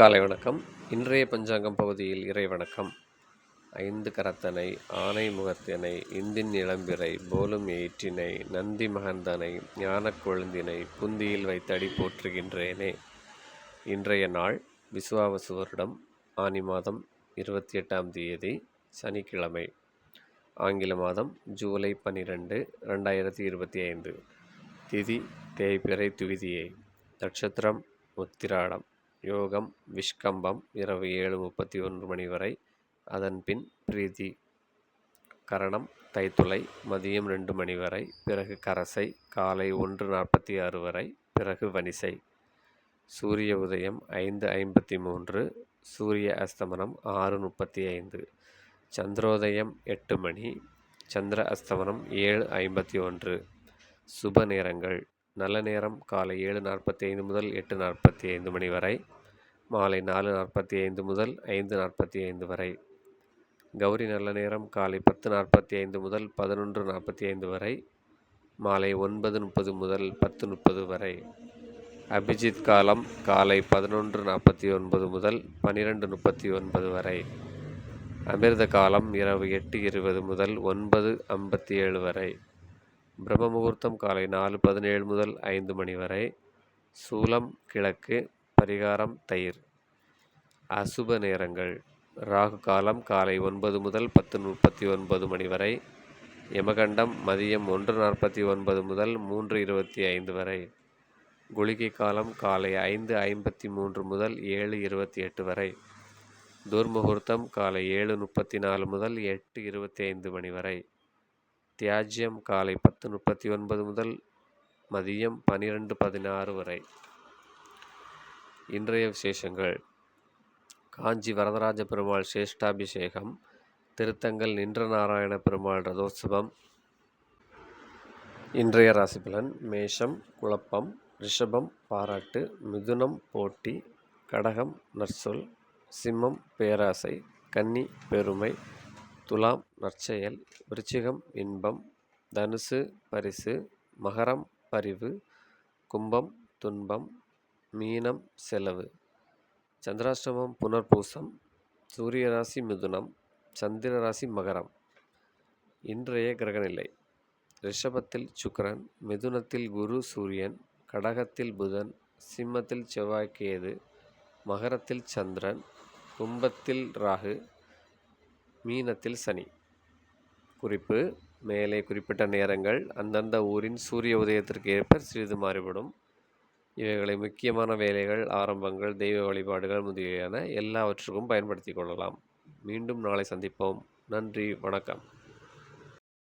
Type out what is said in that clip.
காலை வணக்கம். இன்றைய பஞ்சாங்கம் பகுதியில் இறை வணக்கம் ஐந்து கரத்தனை ஆனை முகத்தினை இந்தின் இளம்பிறை போலும் ஏற்றினை நந்தி மகந்தனை ஞான கொழுந்தினை புந்தியில் வைத்தடி போற்றுகின்றேனே. இன்றைய நாள் விசுவாவசு வருடம் ஆனி மாதம் இருபத்தி எட்டாம் தேதி சனிக்கிழமை. ஆங்கில மாதம் ஜூலை பன்னிரெண்டு ரெண்டாயிரத்தி இருபத்தி ஐந்து. திதி தேய்பிறை துவிதியை. நட்சத்திரம் உத்திராடம். யோகம் விஷ்கம்பம் இரவு ஏழு முப்பத்தி ஒன்று மணி வரை. அதன்பின் பிரீதி கரணம் தைத்துளை மதியம் ரெண்டு மணி வரை. பிறகு கரசை காலை ஒன்று நாற்பத்தி ஆறு வரை. பிறகு வனிசை சூரிய உதயம் ஐந்து ஐம்பத்தி மூன்று சூரிய அஸ்தமனம் ஆறு முப்பத்தி ஐந்து சந்திரோதயம் எட்டு மணி. சந்திர அஸ்தமனம் ஏழு ஐம்பத்தி ஒன்று சுப நேரங்கள். நல்ல நேரம் காலை ஏழு நாற்பத்தி ஐந்து முதல் எட்டு நாற்பத்தி ஐந்து மணி வரை மாலை நாலு நாற்பத்தி ஐந்து முதல் ஐந்து நாற்பத்தி ஐந்து வரை. கௌரி நல்ல நேரம் காலை பத்து நாற்பத்தி ஐந்து முதல் பதினொன்று நாற்பத்தி ஐந்து வரை மாலை ஒன்பது முப்பது முதல் பத்து முப்பது வரை. அபிஜித் காலம் காலை பதினொன்று நாற்பத்தி ஒன்பது முதல் பன்னிரெண்டு முப்பத்தி ஒன்பது வரை. அமிர்த காலம் இரவு எட்டு இருபது முதல் ஒன்பது ஐம்பத்தி ஏழு வரை. பிரம்ம முகூர்த்தம் காலை நாலு பதினேழு முதல் ஐந்து மணி வரை. சூலம் கிழக்கு பரிகாரம் தயிர். அசுப நேரங்கள். ராகு காலம் காலை ஒன்பது முதல் பத்து முப்பத்தி ஒன்பது மணி வரை. யமகண்டம் மதியம் ஒன்று நாற்பத்தி ஒன்பது முதல் மூன்று இருபத்தி ஐந்து வரை. குளிகை காலம் காலை ஐந்து ஐம்பத்தி மூன்று முதல் ஏழு இருபத்தி எட்டு வரை. துர்முகூர்த்தம் காலை ஏழு முப்பத்தி நாலு முதல் எட்டு இருபத்தி ஐந்து மணி வரை. தியாஜ்யம் காலை பத்து முப்பத்தி ஒன்பது முதல் மதியம் பனிரெண்டு பதினாறு வரை. இன்றைய விசேஷங்கள். காஞ்சி வரதராஜ பெருமாள் சேஷ்டாபிஷேகம் திருத்தங்கள் நின்ற நாராயண பெருமாள் ரதோத்சவம் இன்றைய ராசிபலன் மேஷம் குழப்பம் ரிஷபம் பாராட்டு மிதுனம் போட்டி கடகம் நற்சொல் சிம்மம் பேராசை கன்னி பெருமை துலாம் நற்செயல் விருச்சிகம் இன்பம் தனுசு பரிசு மகரம் பரிவு கும்பம் துன்பம் மீனம் செலவு. சந்திராஷ்டமம் புனர்பூசம் சூரிய ராசி மிதுனம் சந்திர ராசி மகரம். இன்றைய கிரகநிலை. ரிஷபத்தில் சுக்கரன் மிதுனத்தில் குரு சூரியன் கடகத்தில் புதன் சிம்மத்தில் செவ்வாய் கேது மகரத்தில் சந்திரன் கும்பத்தில் ராகு மீனத்தில் சனி. குறிப்பு மேலே குறிப்பிட்ட நேரங்கள் அந்தந்த ஊரின் சூரிய உதயத்திற்கு ஏற்ப சிறிது மாறுபடும். இவைகளை முக்கியமான வேலைகள் ஆரம்பங்கள் தெய்வ வழிபாடுகள் முதலியன எல்லாவற்றுக்கும் பயன்படுத்தி கொள்ளலாம். மீண்டும் நாளை சந்திப்போம். நன்றி வணக்கம்.